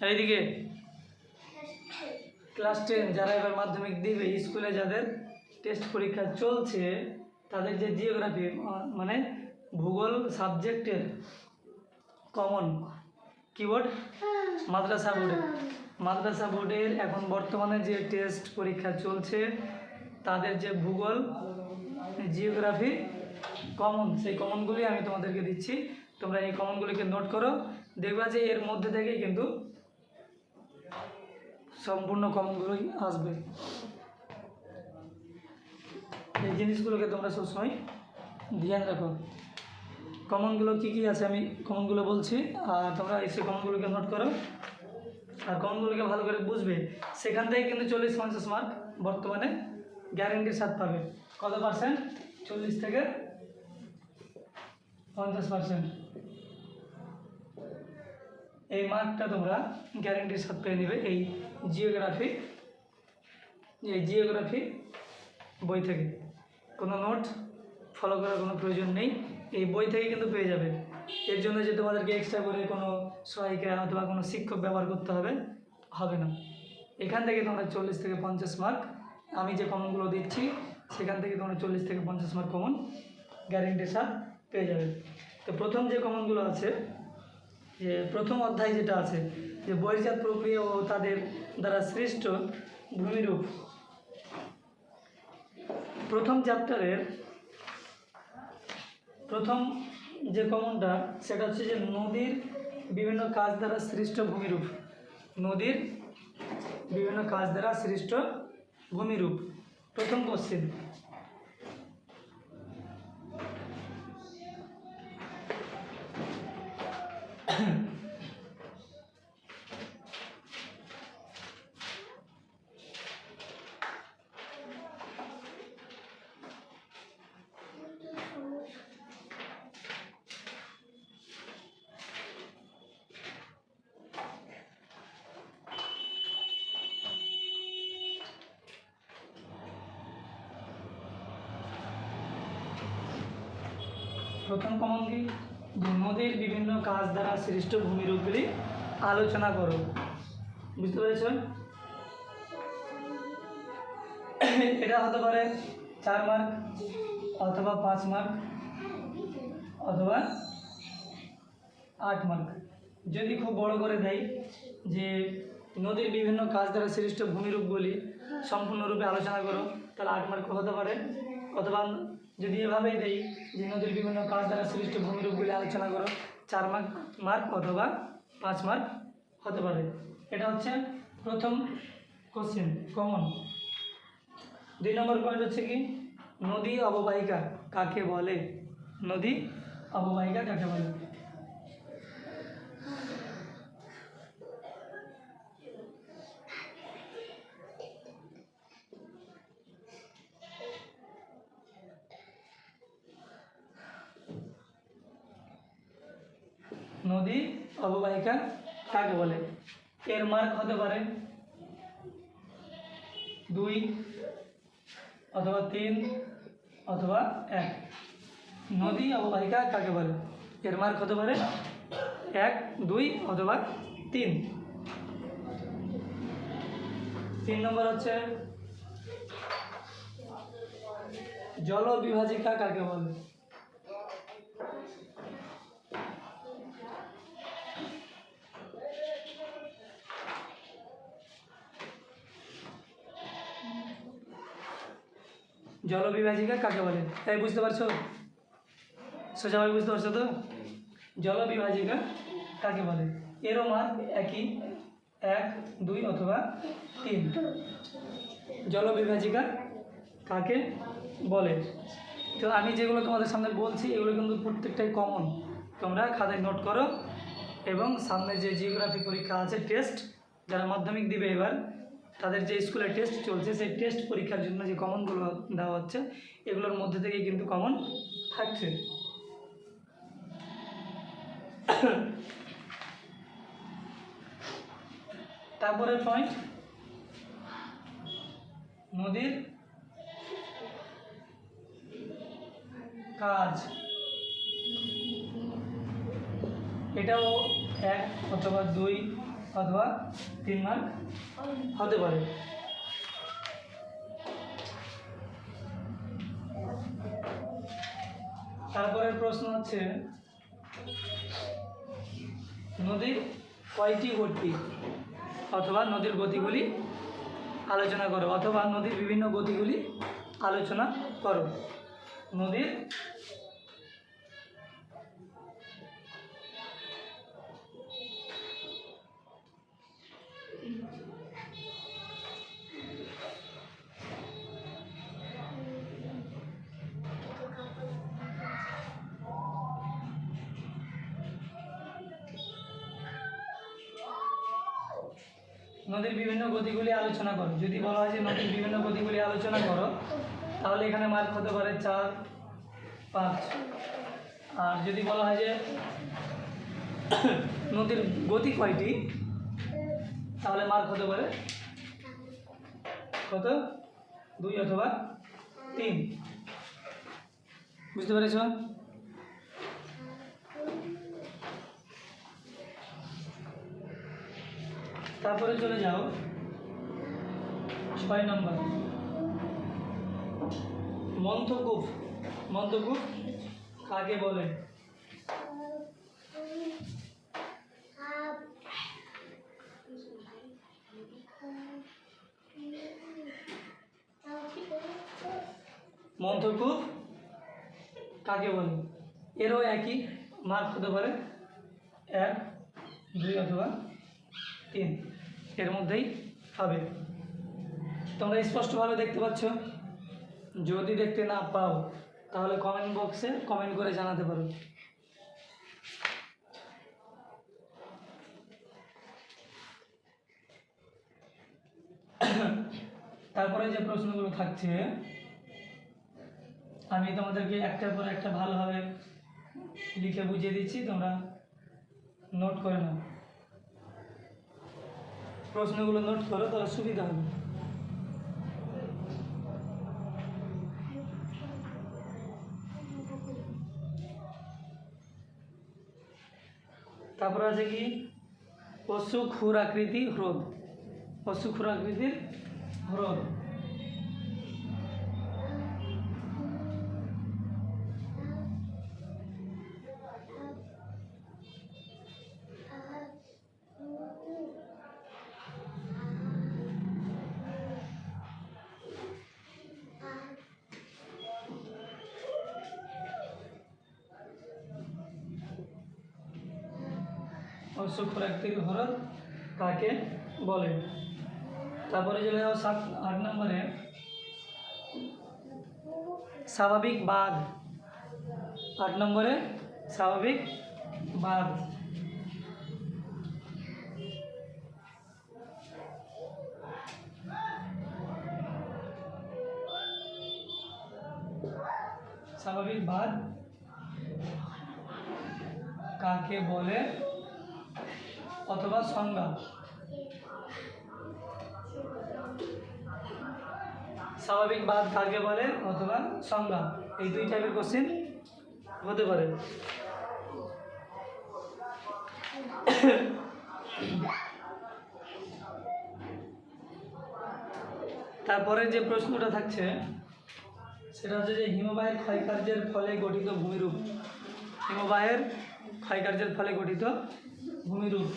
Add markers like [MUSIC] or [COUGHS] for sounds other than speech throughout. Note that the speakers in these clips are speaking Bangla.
এইদিকে ক্লাস টেন যারা এবার মাধ্যমিক দিবে, স্কুলে যাদের টেস্ট পরীক্ষা চলছে, তাদের যে জিওগ্রাফি মানে ভূগোল সাবজেক্টের কমন কিবোর্ড মাদ্রাসা বোর্ডের মাদ্রাসা বোর্ডের এখন বর্তমানে যে টেস্ট পরীক্ষা চলছে, তাদের যে ভূগোল জিওগ্রাফি কমন সেই কমনগুলি আমি তোমাদেরকে দিচ্ছি। তোমরা এই কমনগুলিকে নোট করো। দেখবা যে এর মধ্যে থেকেই কিন্তু সম্পূর্ণ কমনগুলোই আসবে। এই জিনিসগুলোকে তোমরা সবসময় ধ্যান রাখো। কমনগুলো কী কী আছে? আমি কমনগুলো বলছি, আর তোমরা এসে কমনগুলোকে নোট করো। আর কমনগুলোকে ভালো করে বুঝবে, সেখান থেকে কিন্তু চল্লিশ পঞ্চাশ মার্ক বর্তমানে গ্যারেন্টির সাথে পাবে। কত পার্সেন্ট চল্লিশ থেকে পঞ্চাশ পার্সেন্ট এই মার্কটা তোমরা গ্যারেন্টির সাথে পেয়ে নেবে এই জিওগ্রাফি এই জিওগ্রাফি বই থেকে। কোনো নোট ফলো করার কোনো প্রয়োজন নেই, এই বই থেকে কিন্তু পেয়ে যাবে। এর জন্য যে তোমাদেরকে এক্সট্রা করে কোনো সহায়িকা অথবা কোনো শিক্ষক ব্যবহার করতে হবে হবে না। এখান থেকে তোমরা চল্লিশ থেকে পঞ্চাশ মার্ক আমি যে কমনগুলো দিচ্ছি, সেখান থেকে তোমরা চল্লিশ থেকে পঞ্চাশ মার্ক কমন গ্যারেন্টির সাথ পেয়ে যাবে। তো প্রথম যে কমনগুলো আছে যে প্রথম অধ্যায় যেটা আছে, যে বহির্জাত প্রক্রিয়া ও তাদের দ্বারা সৃষ্ট ভূমিরূপ। প্রথম চ্যাপ্টারের প্রথম যে কমনটা, সেটা হচ্ছে যে নদীর বিভিন্ন কাজ দ্বারা সৃষ্ট ভূমিরূপ। নদীর বিভিন্ন কাজ দ্বারা সৃষ্ট ভূমিরূপ। প্রথম কোশ্চেন প্রথম কমন কি যে নদীর বিভিন্ন কাজ দ্বারা সৃষ্ট ভূমিরূপগুলি আলোচনা করো। বুঝতে পেরেছ? এটা হতে পারে চার মার্ক অথবা পাঁচ মার্ক অথবা আট মার্ক। যদি খুব বড় করে দেয় যে নদীর বিভিন্ন কাজ দ্বারা সৃষ্ট ভূমিরূপগুলি সম্পূর্ণরূপে আলোচনা করো, তাহলে আট মার্ক হতে পারে অথবা যদি এভাবেই দেই যে নদীর বিভিন্ন কাজ দ্বারা সৃষ্ট ভূমিরূপগুলি আলোচনা করো, চার মার্ক মার্ক অথবা পাঁচ মার্ক হতে পারে। এটা হচ্ছে প্রথম কোশ্চেন কমন দুই নম্বর পয়েন্ট হচ্ছে কি, নদী অববাহিকা কাকে বলে? নদী অববাহিকা কাকে বলে? নদী অববাহিকা কাকে বলে? এর মার্ক হতে পারে দুই অথবা তিন অথবা এক। নদী অববাহিকা কাকে বলে? এর মার্ক হতে পারে এক, দুই অথবা তিন। তিন নম্বর হচ্ছে জল বিভাজিকা কাকে বলে? জলবিভাজিকা কাকে বলে? তাই বুঝতে পারছ? সোজাভাবে বুঝতে পারছ তো? জলবিভাজিকা কাকে বলে? এরও মার্ক একই। এক, দুই অথবা তিন। জলবিভাজিকা কাকে বলে? তো আমি যেগুলো তোমাদের সামনে বলছি, এগুলো কিন্তু প্রত্যেকটাই কমন তোমরা খাতায় নোট করো এবং সামনে যে জিওগ্রাফি পরীক্ষা আছে টেস্ট যারা মাধ্যমিক দিবে এবার তাদের যে স্কুলে টেস্ট চলছে, সেই টেস্ট পরীক্ষার জন্য যে কমনগুলো দেওয়া হচ্ছে, এগুলোর মধ্যে থেকেই কিন্তু কমন থাকছে। তারপরে পয়েন্ট নদীর কাজ। এটাও এক অথবা দুই অথবা তিন মার্ক হতে পারে। তারপরের প্রশ্ন হচ্ছে, নদীর কয়টি গতি? অথবা নদীর গতিগুলি আলোচনা করো, অথবা নদীর বিভিন্ন গতিগুলি আলোচনা করো। নদীর নদীর বিভিন্ন গতিগুলি আলোচনা করো। যদি বলা হয় যে নদীর বিভিন্ন গতিগুলি আলোচনা করো, তাহলে এখানে মার্ক হতে পারে চার, পাঁচ। আর যদি বলা হয় যে [COUGHS] নদীর গতি কয়টি, তাহলে মার্ক হতে পারে কত? দুই অথবা তিন। বুঝতে পেরেছ? তারপরে চলে যাও। ছয় নম্বর। মন্থকূপ মন্থকূপ কাকে বলে? মন্থকূপ কাকে বলে? এরও একই মার্ক হতে পারে। এক, দুই অথবা তিন। এর মধ্যেই হবে। তোমরা স্পষ্টভাবে দেখতে পাচ্ছ। যদি দেখতে না পাও, তাহলে কমেন্ট বক্সে কমেন্ট করে জানাতে পারো। তারপরে যে প্রশ্নগুলো থাকছে, আমি তোমাদেরকে একটার পর একটা ভালোভাবে লিখে বুঝিয়ে দিচ্ছি। তোমরা নোট করে নাও। প্রশ্নগুলো নোট করো তাহলে সুবিধা হবে তারপর আছে কি পশু খুর আকৃতি হ্রদ পশু খুর আকৃতির হ্রদ পশু খুর আকৃতির হ্রদ কাকে বলে। তারপরে চলে যাও সাত, আট নম্বরে। স্বাভাবিক বাঘ আট নম্বরে স্বাভাবিক বাঘ স্বাভাবিক বাঘ কাকে বলে? অথবা সংজ্ঞা। স্বাভাবিক বাদ কাকে বলে অথবা সংজ্ঞা? এই দুই টাইপের কোশ্চেন হতে পারে। তারপরে যে প্রশ্নটা থাকছে, সেটা হচ্ছে যে হিমবাহের ক্ষয়কার্যের ফলে গঠিত ভূমিরূপ। হিমবাহের ক্ষয়কার্যের ফলে গঠিত ভূমিরূপ।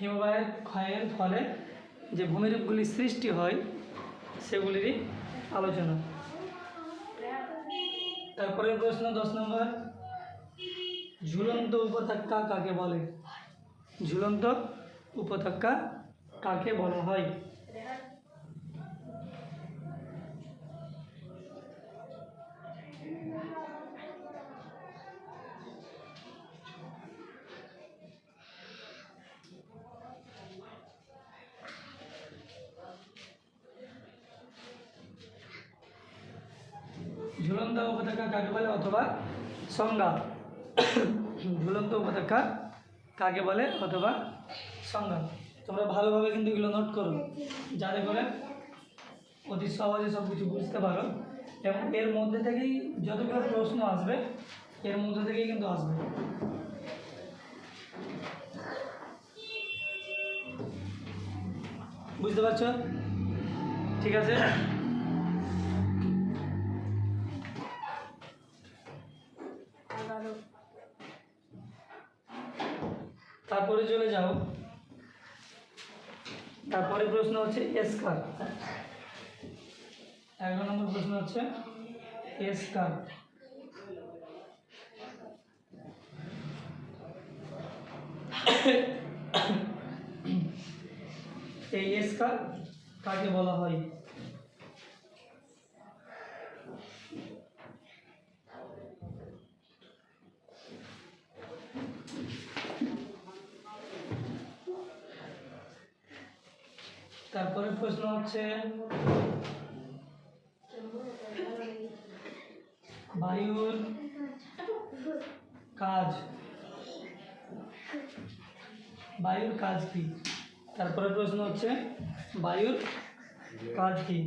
হিমবাহের ক্ষয়ের ফলে যে ভূমিরূপগুলি সৃষ্টি হয়, সেগুলিরই আলোচনা। তারপরে প্রশ্ন দশ নম্বর। ঝুলন্ত উপত্যকা কাকে বলে? ঝুলন্ত উপত্যকা কাকে বলা হয়? ঝুলন্ত উপত্যকা কাকে বলে অথবা সংজ্ঞা? ঝুলন্ত উপত্যকা কাকে বলে অথবা সংজ্ঞা? তোমরা ভালোভাবে কিন্তু এগুলো নোট করো, যাতে করে অতি সহজে সব কিছু বুঝতে পারো। এবং এর মধ্যে থেকেই যতগুলো প্রশ্ন আসবে, এর মধ্যে থেকেই কিন্তু আসবে। বুঝতে পারছ? ঠিক আছে? এসকার এগারো নম্বর প্রশ্ন হচ্ছে এসকার [COUGHS] এই এসকার কাকে বলা হয়? তারপরে প্রশ্ন হচ্ছে বায়ুর কাজ বায়ুর কাজ কি? তারপরে প্রশ্ন হচ্ছে বায়ুর কাজ কি?